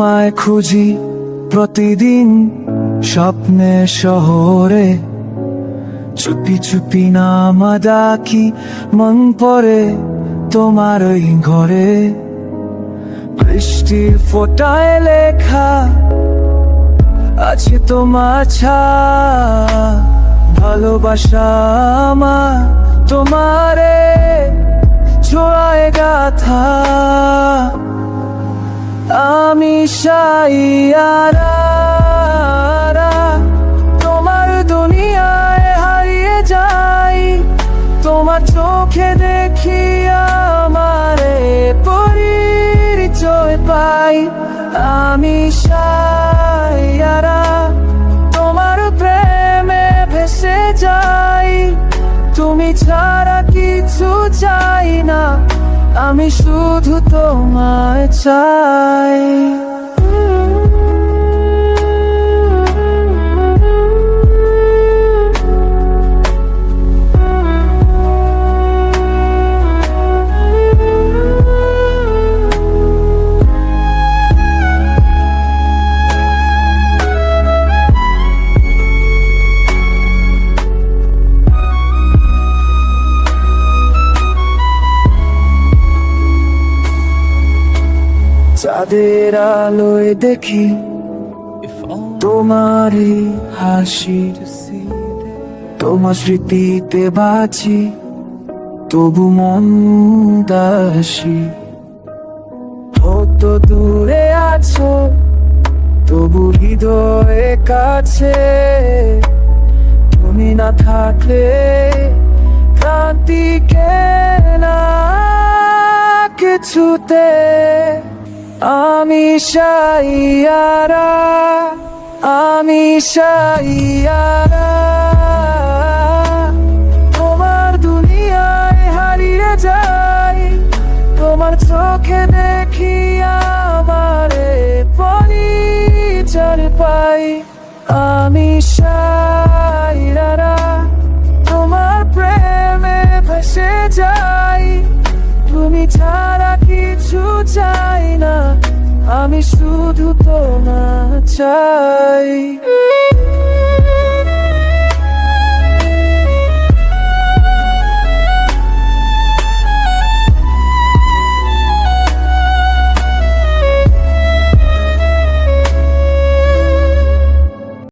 তোমায় খুঁজি প্রতিদিন স্বপ্নে শহরে। চুপি চুপি নামা ডাকি, মন পড়ে তোমার ওই ঘরে। বৃষ্টির ফোটায় লেখা আছে তোমার ছা ভালোবাসা আমার তোমারে, ছোঁয়ায় গাথা। আমি সাইয়ারা তোমার দুনিয়ায় হারিয়ে যাই। তোমার চোখে দেখি আমারে পরিচয় পাই। আমি সাইয়ারা, তোমার প্রেমে ভেসে যাই। তুমি ছাড়া কিছু চাই না। আমি শুধু তোমায় চাই। চাঁদের আলোয় দেখি তোমারই হাসি। তোমার স্মৃতিতে বাঁচি তবু মন দাসী কত দূরে আছো তবু হৃদয়ে কাছে। তুমি না থাকলে ক্রান্তি না কিছুতে আমি সাইয়ারা আমি সাইয়ারা। তোমার দুনিয়ায় হারিয়ে যাই তোমার চোখে দেখি আমারে পরিচর পাই। চাই